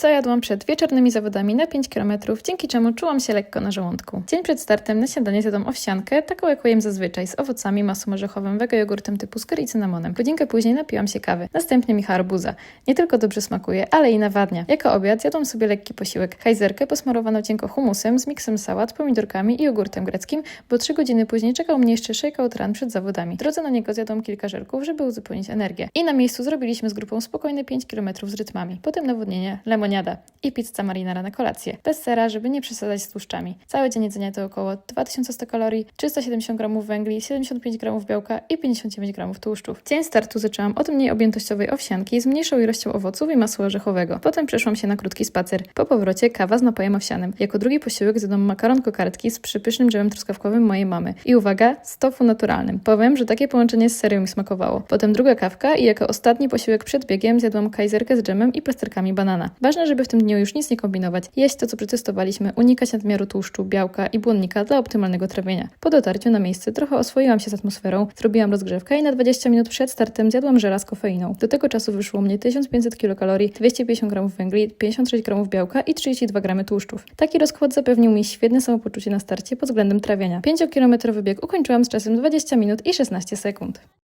co jadłam przed wieczornymi zawodami na 5 km, dzięki czemu czułam się lekko na żołądku. Dzień przed startem na śniadanie zjadłam owsiankę, taką jaką jem zazwyczaj, z owocami, masą orzechową, wege jogurtem typu curry i cynamonem. Godzinkę później napiłam się kawy. Następnie micha arbuza. Nie tylko dobrze smakuje, ale i nawadnia. Jako obiad zjadłam sobie lekki posiłek. Kajzerkę posmarowaną cienko humusem z miksem sałat, pomidorkami i jogurtem greckim, bo 3 godziny później czekał mnie jeszcze shakeout run przed zawodami. Drodze na niego zjadłam kilka żelków, żeby uzupełnić energię. I na miejscu zrobiliśmy z grupą spokojne 5 km z rytmami. Potem nawodnienie, lemoniada i pizza marinara na kolację. Bez sera, żeby nie przesadzać z tłuszczami. Cały dzień jedzenia to około 2100 kalorii, 370 gramów węgli, 75 gramów białka i 59 gramów tłuszczów. Dzień startu zaczęłam od mniej objętościowej owsianki z mniejszą ilością owoców i masła orzechowego. Potem przeszłam się na krótki spacer. Po powrocie kawa z napojem owsianym. Jako drugi posiłek zjadłam makaron kokardki z przypysznym dżemem truskawkowym mojej mamy. I uwaga, z tofu naturalnym. Powiem, że takie połączenie z serio mi smakowało. Potem druga kawka i jako ostatni posiłek przed biegiem zjadłam kajzerkę z dżemem i plasterkami banana. Ważne, żeby w tym dniu już nic nie kombinować. Jeść to, co przetestowaliśmy, unikać nadmiaru tłuszczu, białka i błonnika dla optymalnego trawienia. Po dotarciu na miejsce trochę oswoiłam się z atmosferą, zrobiłam rozgrzewkę i na 20 minut przed startem zjadłam żela z kofeiną. Do tego czasu wyszło mnie 1500 kilokalorii, 250 gramów węgli, 56 gramów białka i 32 gramy tłuszczów. Taki rozkład zapewnił mi świetne samopoczucie na starcie pod względem trawienia. 5-kilometrowy bieg ukończyłam z czasem 20 minut i 16 sekund.